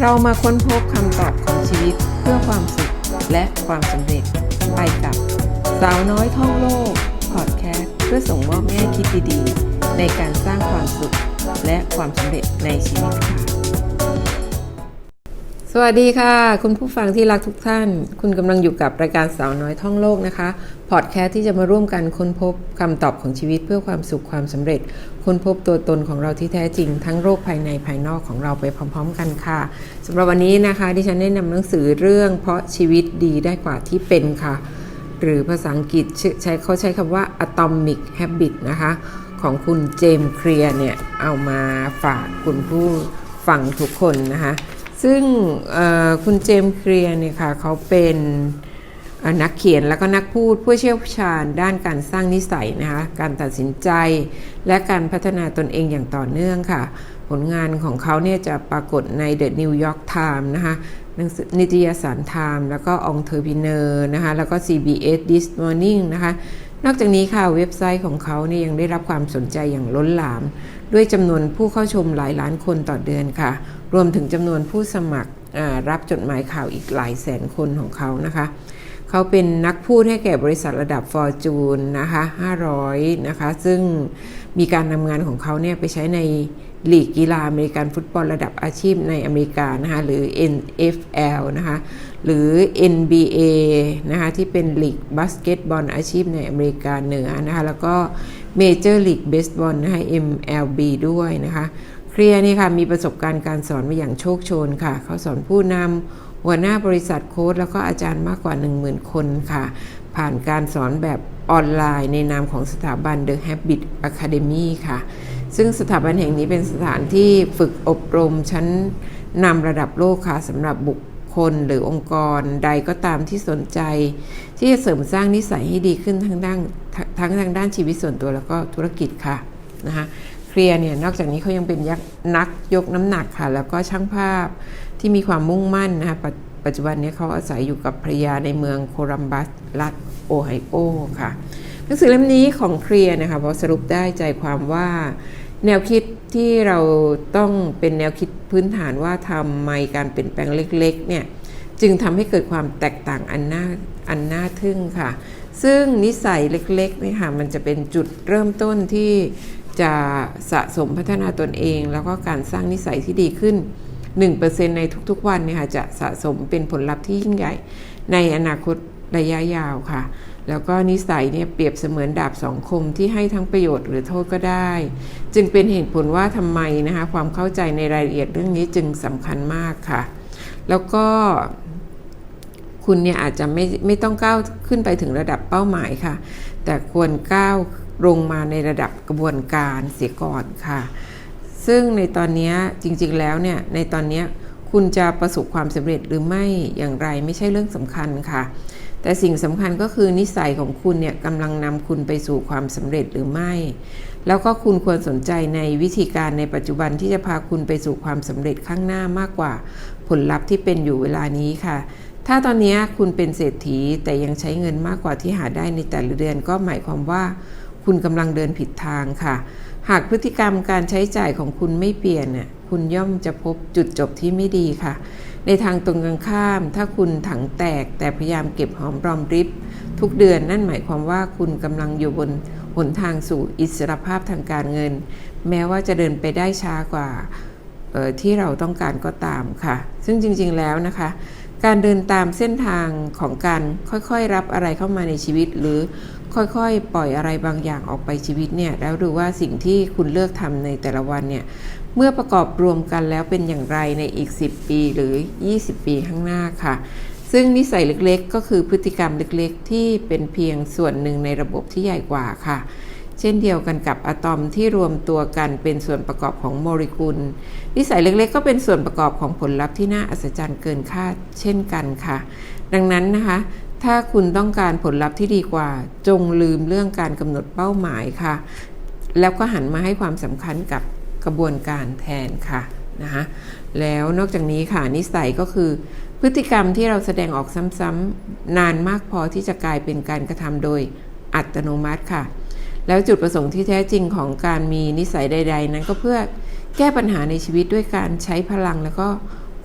เรามาค้นพบคำตอบของชีวิตเพื่อความสุขและความสำเร็จ ไปกับสาวน้อยท่องโลกพอดแคสต์เพื่อส่งมอบแง่คิดดีๆ ในการสร้างความสุขและความสำเร็จในชีวิตค่ะ สวัสดีค่ะ คุณผู้ฟังที่รักทุกท่าน คุณกำลังอยู่กับรายการสาวน้อยท่องโลกนะคะ พอดแคสที่จะมาร่วมกันค้นพบคำตอบของชีวิตเพื่อความสุขความสำเร็จ ค้นพบตัวตนของเราที่แท้จริง ทั้งโรคภายในภายนอกของเราไปพร้อม ๆ กันค่ะสำหรับวันนี้นะคะดิฉันได้นำหนังสือเรื่อง เพราะชีวิตดีได้กว่าที่เป็นค่ะ หรือภาษาอังกฤษใช้เขาใช้คำว่า atomic habit นะคะ ของคุณเจมส์เคลียร์เนี่ยเอามาฝากคุณผู้ฟังทุกคนนะคะ ซึ่งคุณเจมส์เคลียร์เนี่ยค่ะเขาเป็นนักเขียนแล้วก็นักพูดผู้เชี่ยวชาญด้านการสร้างนิสัยนะคะการตัดสินใจ และการพัฒนาตนเองอย่างต่อเนื่องค่ะ ผลงานของเขาเนี่ยจะปรากฏใน The New York Times นะคะนิตยสารไทม์แล้วก็ Entrepreneur นะคะแล้วก็ CBS This Morning นะคะนอกจากนี้ค่ะเว็บไซต์ของเขาเนี่ยยังได้รับความสนใจอย่างล้นหลาม ด้วยจำนวนผู้เข้าชมหลายล้านคนต่อเดือนค่ะ รวมถึงจำนวนผู้สมัครรับจดหมายข่าวอีกหลายแสนคนของเขานะคะเขาเป็นนักพูดให้แก่บริษัทระดับฟอร์จูนนะคะ500 นะคะ ซึ่งมีการนำงานของเขาเนี่ยไปใช้ในลีกกีฬาอเมริกันฟุตบอลระดับอาชีพในอเมริกานะคะ หรือ NFL นะคะ หรือ NBA นะคะ ที่เป็นลีกบาสเกตบอลอาชีพในอเมริกาเหนือนะคะ แล้วก็เมเจอร์ลีกเบสบอลนะคะ MLB ด้วยนะคะ เคลียนี่ค่ะมีประสบการณ์การสอนมาอย่างโชคโชนค่ะ เขาสอนผู้นำหัวหน้าบริษัทโค้ดแล้วก็อาจารย์มากกว่า 10,000 คนค่ะ ผ่านการสอนแบบออนไลน์ในนามของสถาบัน The Habit Academy ค่ะ ซึ่งสถาบันแห่งนี้เป็นสถานที่ฝึกอบรมชั้นนำระดับโลกค่ะสำหรับบุคคลหรือองค์กรใดก็ตามที่สนใจ ที่จะเสริมสร้างนิสัยให้ดีขึ้นทั้งด้านทั้งทางด้านชีวิตส่วนตัวแล้วก็ธุรกิจค่ะนะคะ เคลียร์เนี่ยนอกจากนี้เขายังเป็นยักนักยกน้ำหนักค่ะ แล้วก็ช่างภาพที่มีความมุ่งมั่นนะคะปัจจุบันนี้เขาอาศัยอยู่กับภรรยาในเมืองโคลัมบัสรัฐโอไฮโอค่ะหนังสือเล่มนี้ของเคลียร์นะคะพอสรุปได้ใจความว่าแนวคิดที่เราต้องเป็นแนวคิดพื้นฐานว่าทำไมการเปลี่ยนแปลงเล็กๆเนี่ยจึงทำให้เกิดความแตกต่างอันน่าอันน่าทึ่งค่ะ ซึ่งนิสัยเล็กๆนี่ค่ะมันจะเป็นจุดเริ่มต้นที่ จะสะสมพัฒนาตนเอง แล้วก็การสร้างนิสัยที่ดีขึ้น 1%ในทุกๆวันเนี่ยค่ะจะสะสมเป็นผลลัพธ์ที่ยิ่งใหญ่ ในอนาคตระยะยาวค่ะ แล้วก็นิสัยเนี่ยเปรียบเสมือนดาบสองคมที่ให้ทั้งประโยชน์หรือโทษก็ได้ จึงเป็นเหตุผลว่าทำไมนะคะความเข้าใจในรายละเอียดเรื่องนี้จึงสำคัญมากค่ะ แล้วก็คุณเนี่ยอาจจะไม่ไม่ต้องก้าวขึ้นไปถึงระดับเป้าหมายค่ะ แต่ควรก้าว ลงมาในระดับกระบวนการเสียก่อนค่ะ ซึ่งในตอนนี้จริงๆแล้วเนี่ยในตอนนี้คุณจะประสบความสำเร็จหรือไม่อย่างไรไม่ใช่เรื่องสำคัญค่ะ แต่สิ่งสำคัญก็คือนิสัยของคุณเนี่ยกำลังนำคุณไปสู่ความสำเร็จหรือไม่ แล้วก็คุณควรสนใจในวิธีการในปัจจุบันที่จะพาคุณไปสู่ความสำเร็จข้างหน้ามากกว่า ผลลัพธ์ที่เป็นอยู่เวลานี้ค่ะถ้าตอนนี้คุณเป็นเศรษฐีแต่ยังใช้เงินมากกว่าที่หาได้ในแต่ละเดือนก็หมายความว่า คุณกำลังเดินผิดทางค่ะ หากพฤติกรรมการใช้จ่ายของคุณไม่เปลี่ยนน่ยคุณย่อมจะพบจุดจบที่ไม่ดีค่ะ ในทางตรงกันข้าม ถ้าคุณถังแตกแต่พยายามเก็บหอมรอมริบ ทุกเดือนนั่นหมายความว่าคุณกำลังอยู่บนหนทางสู่อิสรภาพทางการเงิน แม้ว่าจะเดินไปได้ช้ากว่าที่เราต้องการก็ตามค่ะ ซึ่งจริงๆแล้วนะคะ การเดินตามเส้นทางของการค่อยๆรับอะไรเข้ามาในชีวิต หรือ ค่อยๆ ปล่อยอะไรบางอย่างออกไปชีวิตเนี่ยแล้วดูว่าสิ่งที่คุณเลือกทำในแต่ละวันเนี่ยเมื่อประกอบรวมกันแล้วเป็นอย่างไรในอีก 10 ปีหรือ 20 ปีข้างหน้าค่ะ ซึ่งนิสัยเล็กๆ ก็คือพฤติกรรมเล็กๆ ที่เป็นเพียงส่วนหนึ่งในระบบที่ใหญ่กว่าค่ะ เช่นเดียวกันกับอะตอมที่รวมตัวกันเป็นส่วนประกอบของโมเลกุล นิสัยเล็กๆ ก็เป็นส่วนประกอบของผลลัพธ์ที่น่าอัศจรรย์เกินคาดเช่นกันค่ะ ดังนั้นนะคะ ถ้าคุณต้องการผลลัพธ์ที่ดีกว่า จงลืมเรื่องการกำหนดเป้าหมายค่ะ แล้วก็หันมาให้ความสำคัญกับกระบวนการแทนค่ะนะคะแล้วนอกจากนี้ค่ะนิสัยก็คือ พฤติกรรมที่เราแสดงออกซ้ำๆนานมากพอที่จะกลายเป็นการกระทำโดยอัตโนมัติค่ะ แล้วจุดประสงค์ที่แท้จริงของการมีนิสัยใด ๆ นั้นก็เพื่อแก้ปัญหาในชีวิตด้วยการใช้พลังแล้วก็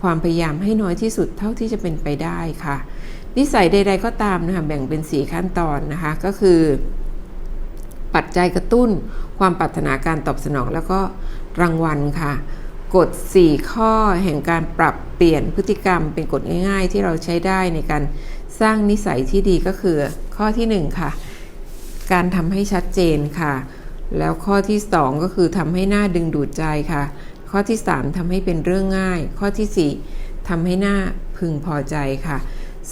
ความพยายามให้น้อยที่สุดเท่าที่จะเป็นไปได้ค่ะ นิสัยใด ๆ ก็ตามนะคะแบ่งเป็น 4 ขั้นตอนนะคะก็คือ ปัจจัยกระตุ้น ความปรารถนาการตอบสนอง แล้วก็รางวัลค่ะกฎ 4 ข้อแห่งการปรับเปลี่ยนพฤติกรรมเป็นกฎง่าย ๆ ที่เราใช้ได้ในการสร้างนิสัยที่ดีก็คือ ข้อทีหนึ่1 ค่ะ การทำให้ชัดเจนค่ะ แล้วข้อที่ 2 ก็คือทำให้หน้าดึงดูดใจค่ะ ข้อที่ 3ทำให้เป็นเรื่องง่าย ข้อทีสี่4ทำให้หน้าพึงพอใจค่ะ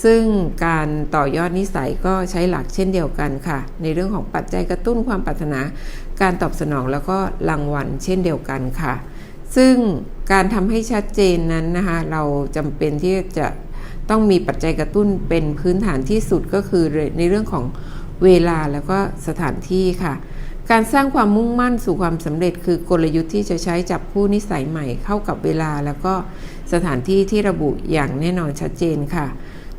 ซึ่งการต่อยอดนิสัยก็ใช้หลักเช่นเดียวกันค่ะ ในเรื่องของปัจจัยกระตุ้นความปรารถนา การตอบสนองแล้วก็รางวัลเช่นเดียวกันค่ะ ซึ่งการทำให้ชัดเจนนั้นนะคะเราจำเป็นที่จะต้องมีปัจจัยกระตุ้นเป็นพื้นฐานที่สุดก็คือในเรื่องของเวลาแล้วก็สถานที่ค่ะ การสร้างความมุ่งมั่นสู่ความสำเร็จ คือกลยุทธ์ที่จะใช้จับคู่นิสัยใหม่เข้ากับเวลา แล้วก็สถานที่ที่ระบุอย่างแน่นอนชัดเจนค่ะ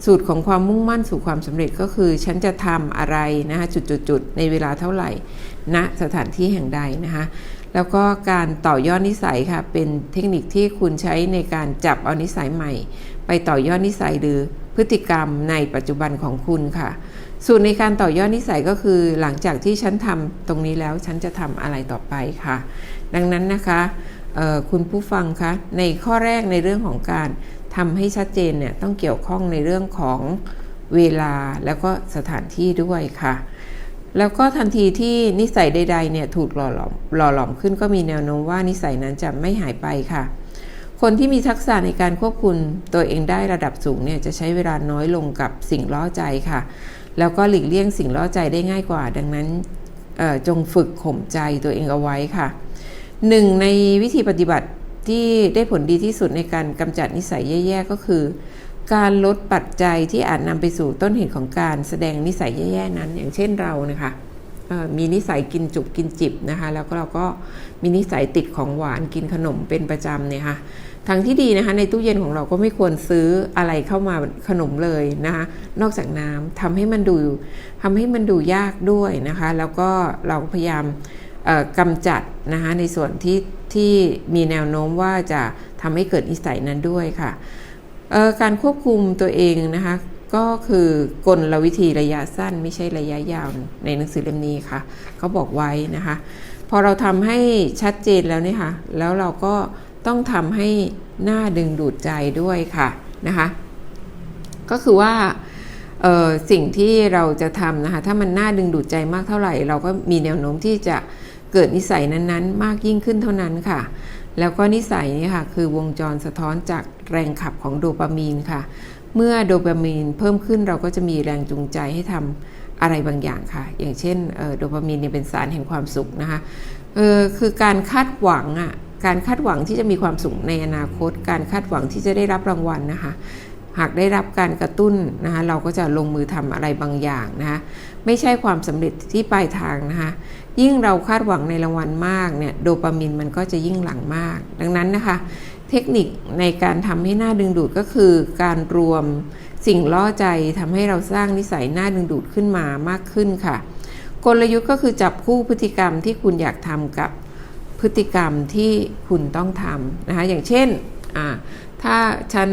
สูตรของความมุ่งมั่นสู่ความสำเร็จก็คือ ฉันจะทำอะไรนะคะจุดๆในเวลาเท่าไหร่ณนะสถานที่แห่งใดนะคะแล้วก็การต่อยอดนิสัยค่ะเป็นเทคนิคที่คุณใช้ในการจับเอานิสัยใหม่ ไปต่อยอดนิสัยหรือพฤติกรรมในปัจจุบันของคุณค่ะสูตรในการต่อยอดนิสัยก็คือหลังจากที่ฉันทำตรงนี้แล้วฉันจะทำอะไรต่อไปค่ะ ดังนั้นนะคะคุณผู้ฟังคะในข้อแรกในเรื่องของการ ทำให้ชัดเจนเนี่ยต้องเกี่ยวข้องในเรื่องของเวลาแล้วก็สถานที่ด้วยค่ะ แล้วก็ทันทีที่นิสัยใดๆเนี่ยถูกหล่อหลอมหล่อหลอมขึ้นก็มีแนวโน้มว่านิสัยนั้นจะไม่หายไปค่ะ คนที่มีทักษะในการควบคุมตัวเองได้ระดับสูงเนี่ยจะใช้เวลาน้อยลงกับสิ่งล่อใจค่ะ แล้วก็หลีกเลี่ยงสิ่งล่อใจได้ง่ายกว่า ดังนั้นจงฝึกข่มใจตัวเองเอาไว้ค่ะหนึ่งในวิธีปฏิบัติ ที่ได้ผลดีที่สุดในการกำจัดนิสัยแย่ๆก็คือ การลดปัจจัยที่อาจนำไปสู่ต้นเหตุของการแสดงนิสัยแย่ๆนั้น อย่างเช่นเรานะคะมีนิสัยกินจุกกินจิบนะคะแล้วก็เราก็มีนิสัยติดของหวานกินขนมเป็นประจำเนี่ยค่ะทางที่ดีนะคะในตู้เย็นของเราก็ไม่ควรซื้ออะไรเข้ามาขนมเลยนะคะนอกจากน้ำทำให้มันดูทำให้มันดูยากด้วยนะคะ แล้วก็เราพยายาม กำจัดนะคะในส่วนที่ที่มีแนวโน้มว่าจะทำให้เกิดนิสัยนั้นด้วยค่ะการควบคุมตัวเองนะคะก็คือกลวิธีระยะสั้นไม่ใช่ระยะยาวในหนังสือเล่มนี้ค่ะเขาบอกไว้นะคะ พอเราทำให้ชัดเจนแล้วเนี่ยค่ะ แล้วเราก็ต้องทำให้หน้าดึงดูดใจด้วยค่ะนะคะ ก็คือว่าสิ่งที่เราจะทำนะคะ ถ้ามันน่าดึงดูดใจมากเท่าไหร่ เราก็มีแนวโน้มที่จะ เกิดนิสัยนั้นๆ มากยิ่งขึ้นเท่านั้นค่ะ แล้วก็นิสัยนี้ค่ะคือวงจรสะท้อนจากแรงขับของโดปามีนค่ะ เมื่อโดปามีนเพิ่มขึ้นเราก็จะมีแรงจูงใจให้ทำอะไรบางอย่างค่ะ อย่างเช่นโดปามีนเนี่ยเป็นสารแห่งความสุขนะคะคือการคาดหวังอะการคาดหวังที่จะมีความสุขในอนาคต การคาดหวังที่จะได้รับรางวัลนะคะ หากได้รับการกระตุ้นนะคะเราก็จะลงมือทำอะไรบางอย่างนะคะไม่ใช่ความสำเร็จที่ปลายทางนะคะ ยิ่งเราคาดหวังในรางวัลมากเนี่ยโดปามินมันก็จะยิ่งหลั่งมาก ดังนั้นนะคะ เทคนิคในการทำให้หน้าดึงดูดก็คือการรวมสิ่งล่อใจทำให้เราสร้างนิสัยหน้าดึงดูดขึ้นมามากขึ้นค่ะ กลยุทธ์ก็คือจับคู่พฤติกรรมที่คุณอยากทำกับพฤติกรรมที่คุณต้องทำนะคะอย่างเช่นถ้าฉัน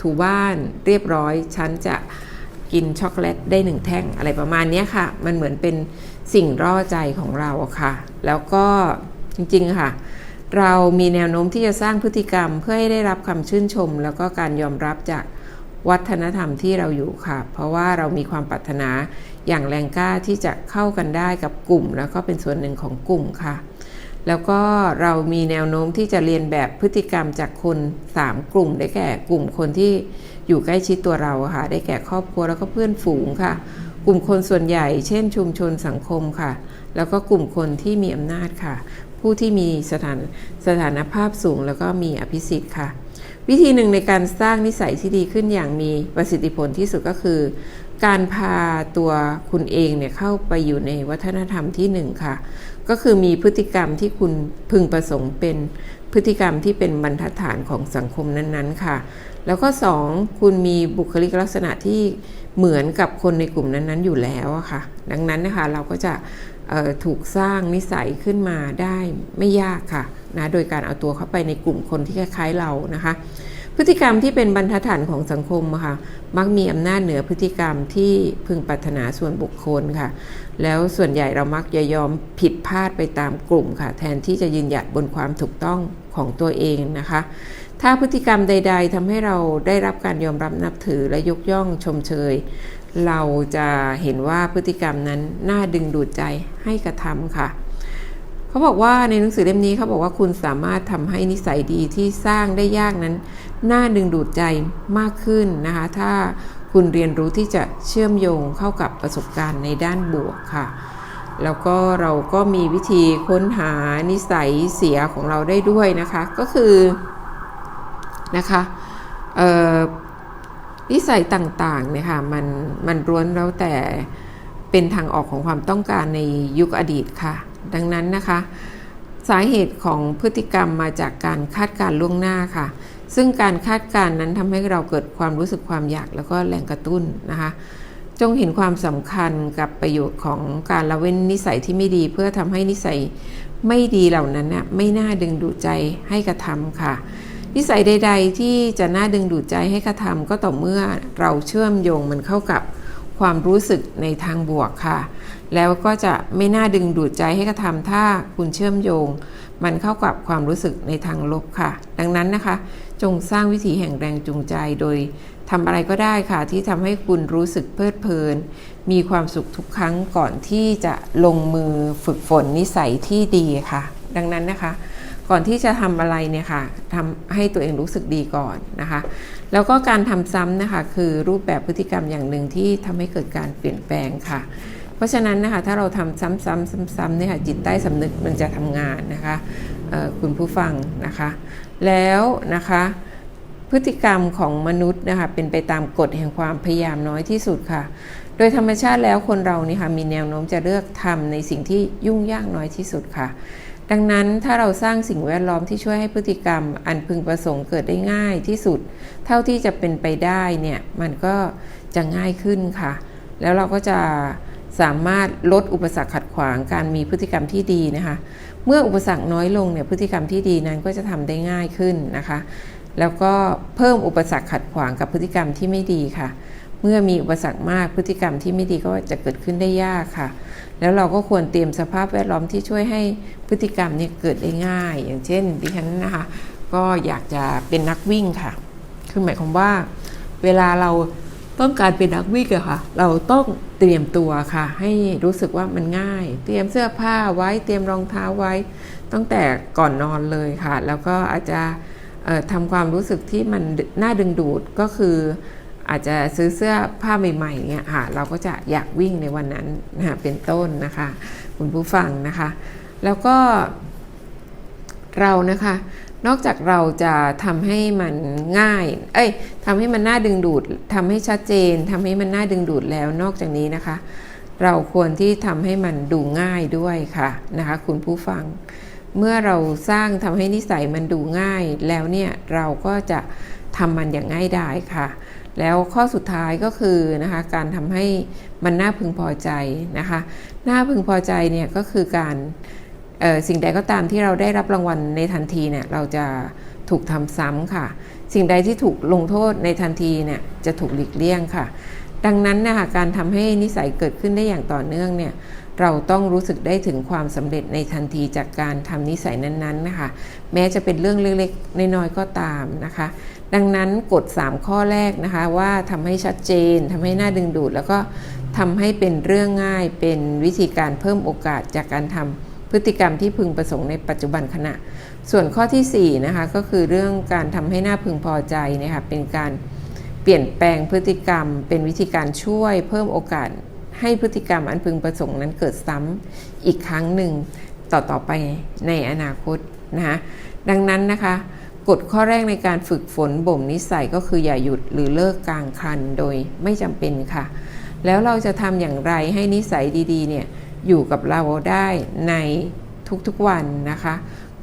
ถูบ้านเรียบร้อย ฉันจะกินช็อกโกแลตได้หนึ่งแท่งอะไรประมาณนี้ค่ะ มันเหมือนเป็น สิ่งร่อใจของเราค่ะ แล้วก็จริงๆค่ะ เรามีแนวโน้มที่จะสร้างพฤติกรรมเพื่อให้ได้รับคำชื่นชม แล้วก็การยอมรับจากวัฒนธรรมที่เราอยู่ค่ะ เพราะว่าเรามีความปรารถนาอย่างแรงกล้าที่จะเข้ากันได้กับกลุ่ม แล้วก็เป็นส่วนหนึ่งของกลุ่มค่ะ แล้วก็เรามีแนวโน้มที่จะเรียนแบบพฤติกรรมจากคน 3 กลุ่ม ได้แก่กลุ่มคนที่อยู่ใกล้ชิดตัวเราค่ะ ได้แก่ครอบครัวแล้วก็เพื่อนฝูงค่ะ กลุ่มคนส่วนใหญ่ เช่น ชุมชนสังคมค่ะ แล้วก็กลุ่มคนที่มีอำนาจค่ะ ผู้ที่มีสถานสถานภาพสูงแล้วก็มีอภิสิทธิ์ค่ะ วิธีหนึ่งในการสร้างนิสัยที่ดีขึ้นอย่างมีประสิทธิผลที่สุดก็คือ การพาตัวคุณเองเนี่ยเข้าไปอยู่ในวัฒนธรรมที่หนึ่งค่ะ ก็คือมีพฤติกรรมที่คุณพึงประสงค์เป็นพฤติกรรมที่เป็นบรรทัดฐานของสังคมนั้นๆค่ะ แล้วก็ 2 คุณมีบุคลิกลักษณะที่ เหมือนกับคนในกลุ่มนั้นๆอยู่แล้วค่ะ ดังนั้นนะคะเราก็จะถูกสร้างนิสัยขึ้นมาได้ไม่ยากค่ะนะโดยการเอาตัวเข้าไปในกลุ่มคนที่คล้ายๆเรานะคะ พฤติกรรมที่เป็นบรรทัดฐานของสังคมค่ะมักมีอำนาจเหนือพฤติกรรมที่พึงปรารถนาส่วนบุคคลค่ะ แล้วส่วนใหญ่เรามักจะยอมผิดพลาดไปตามกลุ่มค่ะ แทนที่จะยืนหยัดบนความถูกต้องของตัวเองนะคะ ถ้าพฤติกรรมใด ๆทำให้เราได้รับการยอมรับนับถือและยกย่องชมเชย เราจะเห็นว่าพฤติกรรมนั้นน่าดึงดูดใจให้กระทำค่ะ เขาบอกว่าในหนังสือเล่มนี้เขาบอกว่าคุณสามารถทำให้นิสัยดีที่สร้างได้ยากนั้น น่าดึงดูดใจมากขึ้นนะคะ ถ้าคุณเรียนรู้ที่จะเชื่อมโยงเข้ากับประสบการณ์ในด้านบวกค่ะแล้วก็เราก็มีวิธีค้นหานิสัยเสียของเราได้ด้วยนะคะ ก็คือ นะคะนิสัยต่างๆเนี่ยค่ะมันมันร้วนแล้วแต่เป็นทางออกของความต้องการในยุคอดีตค่ะ ดังนั้นนะคะ สาเหตุของพฤติกรรมมาจากการคาดการล่วงหน้าค่ะ ซึ่งการคาดการนั้นทำให้เราเกิดความรู้สึกความอยากแล้วก็แรงกระตุ้นนะคะ จงเห็นความสำคัญกับประโยชน์ของการละเว้นนิสัยที่ไม่ดี เพื่อทำให้นิสัยไม่ดีเหล่านั้นน่ะไม่น่าดึงดูดใจให้กระทำค่ะ นิสัยใด ๆ ที่จะน่าดึงดูดใจให้กระทำก็ต่อเมื่อเราเชื่อมโยงมันเข้ากับความรู้สึกในทางบวกค่ะ แล้วก็จะไม่น่าดึงดูดใจให้กระทำถ้าคุณเชื่อมโยง มันเข้ากับความรู้สึกในทางลบค่ะ ดังนั้นนะคะ จงสร้างวิถีแห่งแรงจูงใจโดยทำอะไรก็ได้ค่ะ ที่ทำให้คุณรู้สึกเพลิดเพลิน มีความสุขทุกครั้งก่อนที่จะลงมือฝึกฝนนิสัยที่ดีค่ะ ดังนั้นนะคะ ก่อนที่จะทำอะไรเนี่ยค่ะทำให้ตัวเองรู้สึกดีก่อนนะคะ แล้วก็การทำซ้ำนะคะคือรูปแบบพฤติกรรมอย่างหนึ่งที่ทำให้เกิดการเปลี่ยนแปลงค่ะ เพราะฉะนั้นนะคะถ้าเราทำซ้ำๆซ้ำๆเนี่ยค่ะจิตใต้สำนึกมันจะทำงานนะคะคุณผู้ฟังนะคะ แล้วนะคะพฤติกรรมของมนุษย์นะคะเป็นไปตามกฎแห่งความพยายามน้อยที่สุดค่ะ โดยธรรมชาติแล้วคนเรานี่ค่ะมีแนวโน้มจะเลือกทำในสิ่งที่ยุ่งยากน้อยที่สุดค่ะ ดังนั้นถ้าเราสร้างสิ่งแวดล้อมที่ช่วยให้พฤติกรรม อันพึงประสงค์เกิดได้ง่ายที่สุด เท่าที่จะเป็นไปได้เนี่ยมันก็จะง่ายขึ้นค่ะ แล้วเราก็จะสามารถลดอุปสรรคขัดขวางการมีพฤติกรรมที่ดีนะคะ เมื่ออุปสรรคน้อยลงเนี่ยพฤติกรรมที่ดีนั้นก็จะทำได้ง่ายขึ้นนะคะ แล้วก็เพิ่มอุปสรรคขัดขวางกับพฤติกรรมที่ไม่ดีค่ะ เมื่อมีอุปสรรคมากพฤติกรรมที่ไม่ดีก็จะเกิดขึ้นได้ยากค่ะ แล้วเราก็ควรเตรียมสภาพแวดล้อมที่ช่วยให้พฤติกรรมเนี่ยเกิดได้ง่าย อย่างเช่นดิฉันนะคะ ก็อยากจะเป็นนักวิ่งค่ะ คือหมายความว่า เวลาเราต้องการเป็นนักวิ่งอะค่ะ เราต้องเตรียมตัวค่ะ ให้รู้สึกว่ามันง่าย เตรียมเสื้อผ้าไว้ เตรียมรองเท้าไว้ ตั้งแต่ก่อนนอนเลยค่ะ แล้วก็อาจจะทำความรู้สึกที่มันน่าดึงดูดก็คือ อาจจะซื้อเสื้อผ้าใหม่ๆเนี่ยค่ะเราก็จะอยากวิ่งในวันนั้นนะเป็นต้นนะคะ คุณผู้ฟังนะคะ แล้วก็เรานะคะ นอกจากเราจะทำให้มันง่าย เอ้ยทำให้มันน่าดึงดูดทำให้ชัดเจนทำให้มันน่าดึงดูดแล้วนอกจากนี้นะคะ เราควรที่ทำให้มันดูง่ายด้วยค่ะนะคะ คุณผู้ฟัง เมื่อเราสร้างทำให้นิสัยมันดูง่ายแล้วเนี่ยเราก็จะทำมันอย่างง่ายดายค่ะ แล้วข้อสุดท้ายก็คือนะคะการทำให้มันน่าพึงพอใจนะคะน่าพึงพอใจเนี่ยก็คือการสิ่งใดก็ตามที่เราได้รับรางวัลในทันทีเนี่ยเราจะถูกทำซ้ำค่ะ สิ่งใดที่ถูกลงโทษในทันทีเนี่ยจะถูกหลีกเลี่ยงค่ะ ดังนั้นนะคะการทำให้นิสัยเกิดขึ้นได้อย่างต่อเนื่องเนี่ยเราต้องรู้สึกได้ถึงความสำเร็จในทันทีจากการทำนิสัยนั้นๆนะคะ แม้จะเป็นเรื่องเล็กๆน้อยๆก็ตามนะคะ ดังนั้นกฎ 3 ข้อแรกนะคะว่าทำให้ชัดเจนทำให้น่าดึงดูด แล้วก็ทำให้เป็นเรื่องง่ายเป็นวิธีการเพิ่มโอกาสจากการทำพฤติกรรมที่พึงประสงค์ในปัจจุบันขณะ ส่วนข้อที่4นะคะก็คือเรื่องการทำให้หน่าพึงพอใจนะคะเป็นการเปลี่ยนแปลงพฤติกรรม เป็นวิธีการช่วยเพิ่มโอกาสให้พฤติกรรมอันพึงประสงค์นั้นเกิดซ้ำอีกครั้งหนึ่งต่อต่อไปในอนาคตนะคะดังนั้นนะคะ กฎข้อแรกในการฝึกฝนบ่มนิสัยก็คืออย่าหยุดหรือเลิกกลางคันโดยไม่จำเป็นค่ะ แล้วเราจะทำอย่างไรให้นิสัยดีๆเนี่ยอยู่กับเราได้ในทุกๆวันนะคะ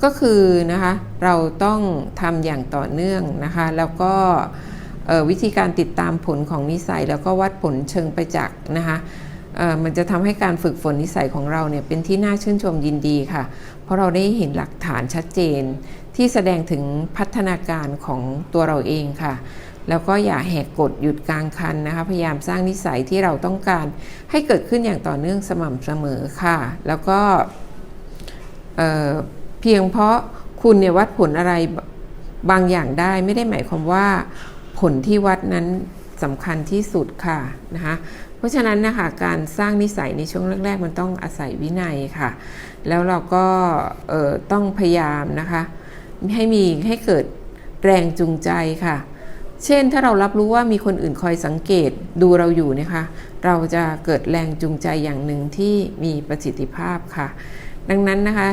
ก็คือนะคะเราต้องทำอย่างต่อเนื่องนะคะ แล้วก็วิธีการติดตามผลของนิสัย แล้วก็วัดผลเชิงประจักษ์นะคะมันจะทำให้การฝึกฝนนิสัยของเราเนี่ยเป็นที่น่าชื่นชมยินดีค่ะ เพราะเราได้เห็นหลักฐานชัดเจน ที่แสดงถึงพัฒนาการของตัวเราเองค่ะ แล้วก็อย่าแหกกฎหยุดกลางคันนะคะ พยายามสร้างนิสัยที่เราต้องการให้เกิดขึ้นอย่างต่อเนื่องสม่ำเสมอค่ะ แล้วก็เเพียงเพราะคุณเนี่ยวัดผลอะไรบางอย่างได้ไม่ได้หมายความว่าผลที่วัดนั้นสำคัญที่สุดค่ะนะคะเพราะฉะนั้นนะคะการสร้างนิสัยในช่วงแรก ๆ มันต้องอาศัยวินัยค่ะ แล้วเราก็ต้องพยายามนะคะ ให้มีให้เกิดแรงจูงใจค่ะ เช่นถ้าเรารับรู้ว่ามีคนอื่นคอยสังเกตดูเราอยู่นะคะ เราจะเกิดแรงจูงใจอย่างหนึ่งที่มีประสิทธิภาพค่ะ ดังนั้นนะคะ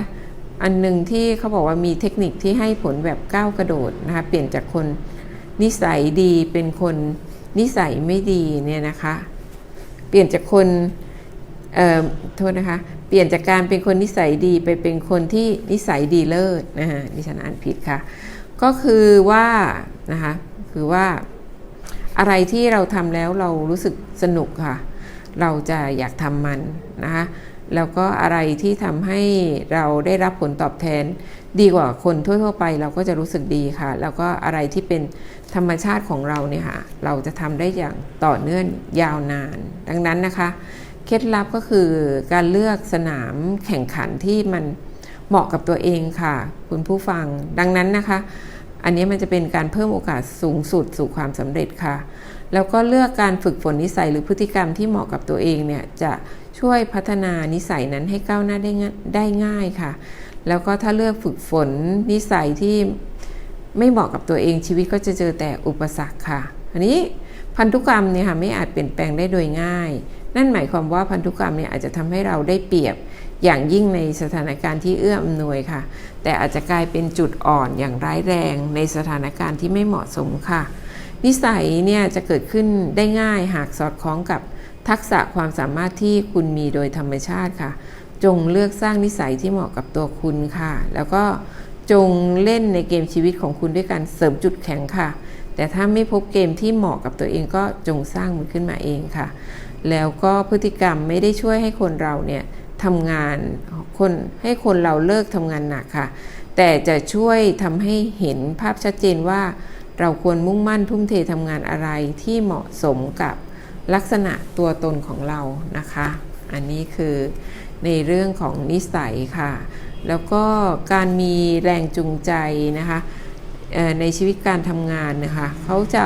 อันหนึ่งที่เขาบอกว่ามีเทคนิคที่ให้ผลแบบก้าวกระโดดนะคะ เปลี่ยนจากคนนิสัยดีเป็นคนนิสัยไม่ดีเนี่ยนะคะ เปลี่ยนจากคน เอ่อ โทษนะคะ เปลี่ยนจากการเป็นคนนิสัยดีไปเป็นคนที่นิสัยดีเลิศนะฮะดิฉันอ่านผิดค่ะ ก็คือว่านะคะคือว่าอะไรที่เราทำแล้วเรารู้สึกสนุกค่ะ เราจะอยากทำมันนะคะแล้วก็อะไรที่ทำให้เราได้รับผลตอบแทนดีกว่าคนทั่ว ๆ ไปเราก็จะรู้สึกดีค่ะ แล้วก็อะไรที่เป็นธรรมชาติของเราเนี่ยค่ะเราจะทำได้อย่างต่อเนื่องยาวนาน ดังนั้นนะคะ เคล็ดลับก็คือการเลือกสนามแข่งขันที่มันเหมาะกับตัวเองค่ะ คุณผู้ฟังดังนั้นนะคะ อันนี้มันจะเป็นการเพิ่มโอกาสสูงสุดสู่ความสำเร็จค่ะ แล้วก็เลือกการฝึกฝนนิสัยหรือพฤติกรรมที่เหมาะกับตัวเองเนี่ยจะช่วยพัฒนานิสัยนั้นให้ก้าวหน้าได้ง่ายได้ง่ายค่ะ แล้วก็ถ้าเลือกฝึกฝนนิสัยที่ไม่เหมาะกับตัวเองชีวิตก็จะเจอแต่อุปสรรคค่ะอันนี้พันธุกรรมเนี่ยค่ะไม่อาจเปลี่ยนแปลงได้โดยง่าย นั่นหมายความว่าพันธุกรรมเนี่ยอาจจะทำให้เราได้เปรียบอย่างยิ่งในสถานการณ์ที่เอื้ออำนวยค่ะ แต่อาจจะกลายเป็นจุดอ่อนอย่างร้ายแรงในสถานการณ์ที่ไม่เหมาะสมค่ะ นิสัยเนี่ยจะเกิดขึ้นได้ง่ายหากสอดคล้องกับทักษะความสามารถที่คุณมีโดยธรรมชาติค่ะ จงเลือกสร้างนิสัยที่เหมาะกับตัวคุณค่ะ แล้วก็จงเล่นในเกมชีวิตของคุณด้วยการเสริมจุดแข็งค่ะ แต่ถ้าไม่พบเกมที่เหมาะกับตัวเองก็จงสร้างมันขึ้นมาเองค่ะ แล้วก็พฤติกรรมไม่ได้ช่วยให้คนเราเนี่ยทำงานคนให้คนเราเลิกทำงานหนักค่ะ แต่จะช่วยทำให้เห็นภาพชัดเจนว่า เราควรมุ่งมั่นทุ่มเททำงานอะไรที่เหมาะสมกับลักษณะตัวตนของเรานะคะ อันนี้คือในเรื่องของนิสัยค่ะ แล้วก็การมีแรงจูงใจนะคะในชีวิตการทำงานนะคะเขาจะ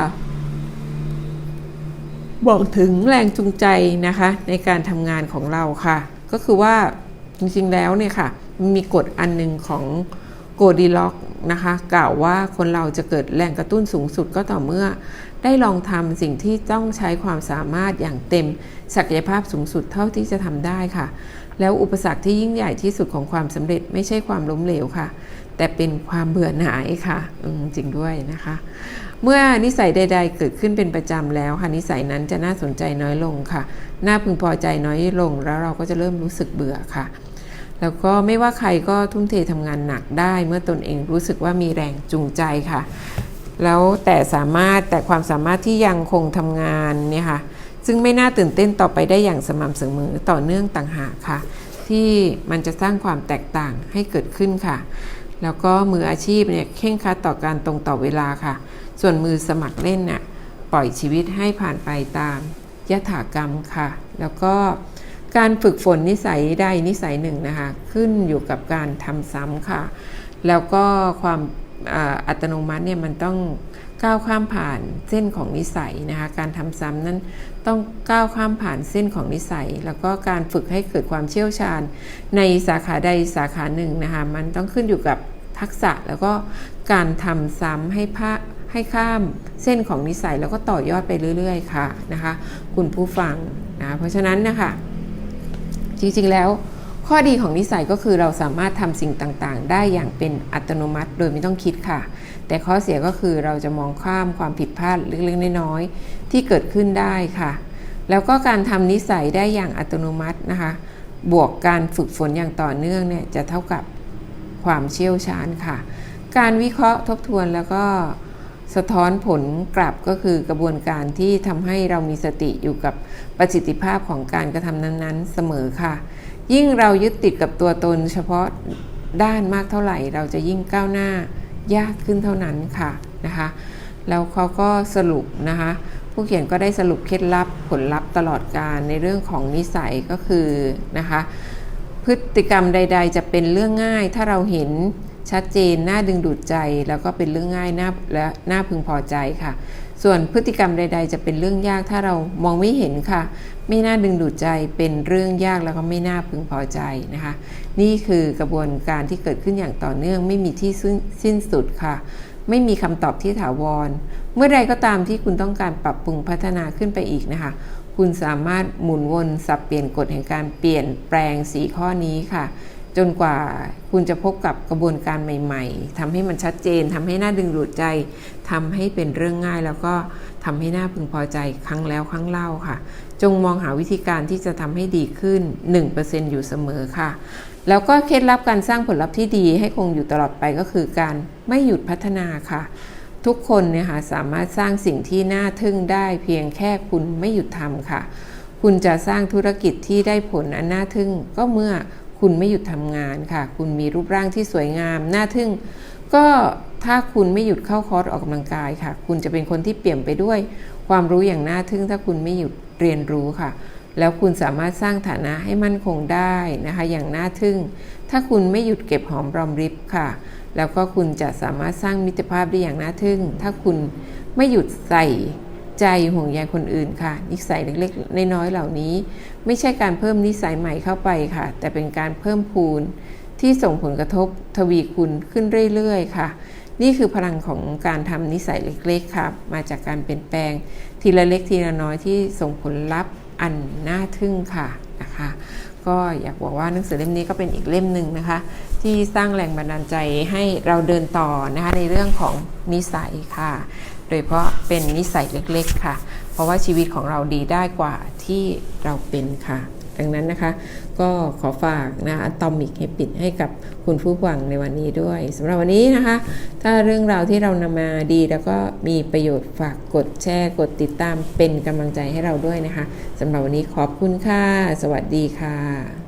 บอกถึงแรงจูงใจนะคะในการทำงานของเราค่ะ ก็คือว่าจริงๆแล้วเนี่ยค่ะ มีกฎอันหนึ่งของโกดีล็อกนะคะ กล่าวว่าคนเราจะเกิดแรงกระตุ้นสูงสุดก็ต่อเมื่อ ได้ลองทำสิ่งที่ต้องใช้ความสามารถอย่างเต็มศักยภาพสูงสุดเท่าที่จะทำได้ค่ะ แล้วอุปสรรคที่ยิ่งใหญ่ที่สุดของความสำเร็จไม่ใช่ความล้มเหลวค่ะ แต่เป็นความเบื่อหน่ายค่ะจริงด้วยนะคะ เมื่อนิสัยใด ๆ เกิดขึ้นเป็นประจำแล้วค่ะนิสัยนั้นจะน่าสนใจน้อยลงค่ะ น่าพึงพอใจน้อยลง แล้วเราก็จะเริ่มรู้สึกเบื่อค่ะ แล้วก็ไม่ว่าใครก็ทุ่มเททำงานหนักได้ เมื่อตนเองรู้สึกว่ามีแรงจูงใจค่ะ แล้วแต่สามารถแต่ความสามารถที่ยังคงทำงานเนี่ยค่ะซึ่งไม่น่าตื่นเต้นต่อไปได้อย่างสม่ำเสมอต่อเนื่องต่างหากค่ะ ที่มันจะสร้างความแตกต่างให้เกิดขึ้นค่ะ แล้วก็มืออาชีพเนี่ยเข่งครัดต่อการตรงต่อเวลาค่ะ ส่วนมือสมัครเล่นน่ะปล่อยชีวิตให้ผ่านไปตามยถากรรมค่ะ แล้วก็การฝึกฝนนิสัยใดนิสัยหนึ่งนะคะขึ้นอยู่กับการทำซ้ำค่ะ แล้วก็ความอัตโนมัติเนี่ยมันต้องก้าวข้ามผ่านเส้นของนิสัยนะคะการทำซ้ำนั้นต้องก้าวข้ามผ่านเส้นของนิสัย แล้วก็การฝึกให้เกิดความเชี่ยวชาญ ในสาขาใดสาขาหนึ่งนะคะมันต้องขึ้นอยู่กับทักษะแล้วก็การทำซ้ำให้พะ ให้ข้ามเส้นของนิสัยแล้วก็ต่อยอดไปเรื่อย ๆ ค่ะนะคะ คุณผู้ฟังนะเพราะฉะนั้นนะคะจริงๆแล้วข้อดีของนิสัยก็คือเราสามารถทำสิ่งต่างๆ ได้อย่างเป็นอัตโนมัติโดยไม่ต้องคิดค่ะ แต่ข้อเสียก็คือเราจะมองข้ามความผิดพลาดเล็กๆน้อยๆที่เกิดขึ้นได้ค่ะ แล้วก็การทำนิสัยได้อย่างอัตโนมัตินะคะ บวกการฝึกฝนอย่างต่อเนื่องเนี่ยจะเท่ากับความเชี่ยวชาญค่ะ การวิเคราะห์ทบทวนแล้วก็ สะท้อนผลกลับก็คือกระบวนการที่ทำให้เรามีสติอยู่กับประสิทธิภาพของการกระทำนั้นๆ เสมอค่ะ ยิ่งเรายึดติดกับตัวตนเฉพาะด้านมากเท่าไหร่ เราจะยิ่งก้าวหน้ายากขึ้นเท่านั้นค่ะนะคะแล้วเขาก็สรุปนะคะ ผู้เขียนก็ได้สรุปเคล็ดลับผลลัพธ์ตลอดการในเรื่องของนิสัยก็คือนะคะ พฤติกรรมใด ๆ จะเป็นเรื่องง่าย ถ้าเราเห็น ชัดเจนน่าดึงดูดใจ แล้วก็เป็นเรื่องง่ายน่าและน่าพึงพอใจค่ะ ส่วนพฤติกรรมใด ๆ จะเป็นเรื่องยากถ้าเรามองไม่เห็นค่ะ ไม่น่าดึงดูดใจเป็นเรื่องยากแล้วก็ไม่น่าพึงพอใจนะคะ นี่คือกระบวนการที่เกิดขึ้นอย่างต่อเนื่อง ไม่มีที่สิ้นสุดค่ะไม่มีคำตอบที่ถาวร เมื่อใดก็ตามที่คุณต้องการปรับปรุงพัฒนาขึ้นไปอีกนะคะ คุณสามารถหมุนวนสับเปลี่ยนกฎแห่งการเปลี่ยนแปลงสีข้อนี้ค่ะ จนกว่าคุณจะพบกับกระบวนการใหม่ ๆทำให้มันชัดเจนทำให้น่าดึงดูดใจทำให้เป็นเรื่องง่าย แล้วก็ทำให้น่าพึงพอใจครั้งแล้วครั้งเล่าค่ะ จงมองหาวิธีการที่จะทำให้ดีขึ้น 1%อยู่เสมอค่ะ แล้วก็เคล็ดลับการสร้างผลลัพธ์ที่ดีให้คงอยู่ตลอดไปก็คือการไม่หยุดพัฒนาค่ะ ทุกคนเนี่ยค่ะสามารถสร้างสิ่งที่น่าทึ่งได้เพียงแค่คุณไม่หยุดทำค่ะ คุณจะสร้างธุรกิจที่ได้ผลอันน่าทึ่งก็เมื่อ คุณไม่หยุดทำงานค่ะ คุณมีรูปร่างที่สวยงาม น่าทึ่ง ก็ถ้าคุณไม่หยุดเข้าคอร์สออกกำลังกายค่ะ คุณจะเป็นคนที่เปี่ยมไปด้วย ความรู้อย่างน่าทึ่ง ถ้าคุณไม่หยุดเรียนรู้ค่ะ แล้วคุณสามารถสร้างฐานะให้มั่นคงได้นะคะ อย่างน่าทึ่ง ถ้าคุณไม่หยุดเก็บหอมรอมริบค่ะ แล้วก็คุณจะสามารถสร้างมิตรภาพได้อย่างน่าทึ่ง ถ้าคุณไม่หยุดใส่ ใจห่วงใยคนอื่นค่ะ นิสัยเล็กๆน้อยๆเหล่านี้ ไม่ใช่การเพิ่มนิสัยใหม่เข้าไปค่ะ แต่เป็นการเพิ่มพูนที่ส่งผลกระทบทวีคูณขึ้นเรื่อยๆ ค่ะ นี่คือพลังของการทำนิสัยเล็กๆค่ะมาจากการเปลี่ยนแปลง ทีละเล็กทีละน้อยที่ส่งผลลัพธ์อันน่าทึ่งค่ะนะคะก็อยากบอกว่าหนังสือเล่มนี้ก็เป็นอีกเล่มหนึ่งนะคะ ที่สร้างแรงบันดาลใจให้เราเดินต่อนะคะในเรื่องของนิสัยค่ะ ยเฉพาะเป็นนิสัยเล็กๆค่ะ เพราะว่าชีวิตของเราดีได้กว่าที่เราเป็นค่ะ ดังนั้นนะคะ ก็ขอฝากนะอะตอมิกให้ปิดให้กับคุณผู้ฟังในวันนี้ด้วยสำหรับวันนี้นะคะ ถ้าเรื่องราวที่เรานำมาดีแล้วก็มีประโยชน์ฝากกดแชร์กดติดตามเป็นกำลังใจให้เราด้วยนะคะสำหรับวันนี้ขอบคุณค่ะ สวัสดีค่ะ